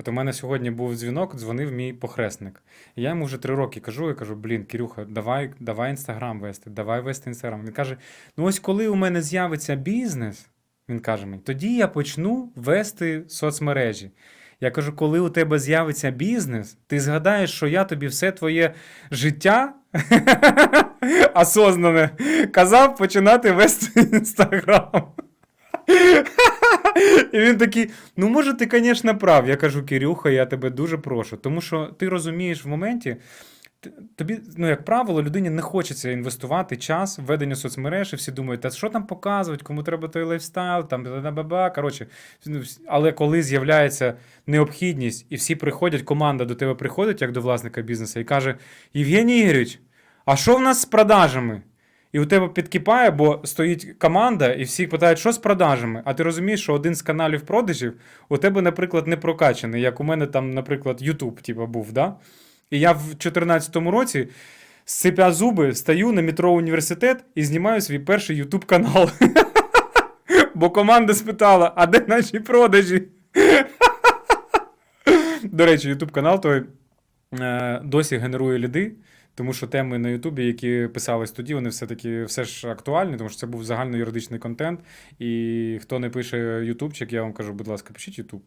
От у мене сьогодні був дзвінок, дзвонив мій похресник. І я йому вже три роки кажу, я кажу: блін, Кирюха, давай, давай інстаграм вести, давай вести інстаграм. Він каже: ну ось коли у мене з'явиться бізнес, він каже мені, тоді я почну вести соцмережі. Я кажу, коли у тебе з'явиться бізнес, ти згадаєш, що я тобі все твоє життя осознане казав починати вести інстаграм. І він такий: ну, може, ти, звісно, прав. Я кажу, Кирюха, я тебе дуже прошу. Тому що ти розумієш в моменті, тобі, ну, як правило, людині не хочеться інвестувати час в ведення соцмереж, і всі думають, та що там показують, кому треба той лайфстайл, там ба-ба-ба. Коротше, ну, але коли з'являється необхідність, і всі приходять, команда до тебе приходить, як до власника бізнесу, і каже: Євгеній Ігорович, а що в нас з продажами? І у тебе підкипає, бо стоїть команда, і всі питають, що з продажами. А ти розумієш, що один з каналів продажів у тебе, наприклад, не прокачаний, як у мене там, наприклад, YouTube, типу, був, да? І я в 2014 році, сцепя зуби, стою на метро університет і знімаю свій перший YouTube канал. Бо команда спитала, а де наші продажі? До речі, YouTube канал той е, досі генерує ліди. Тому що теми на Ютубі, які писались тоді, вони все-таки все ж актуальні, тому що це був загальноюридичний контент. І хто не пише Ютубчик, я вам кажу, будь ласка, пишіть Ютуб.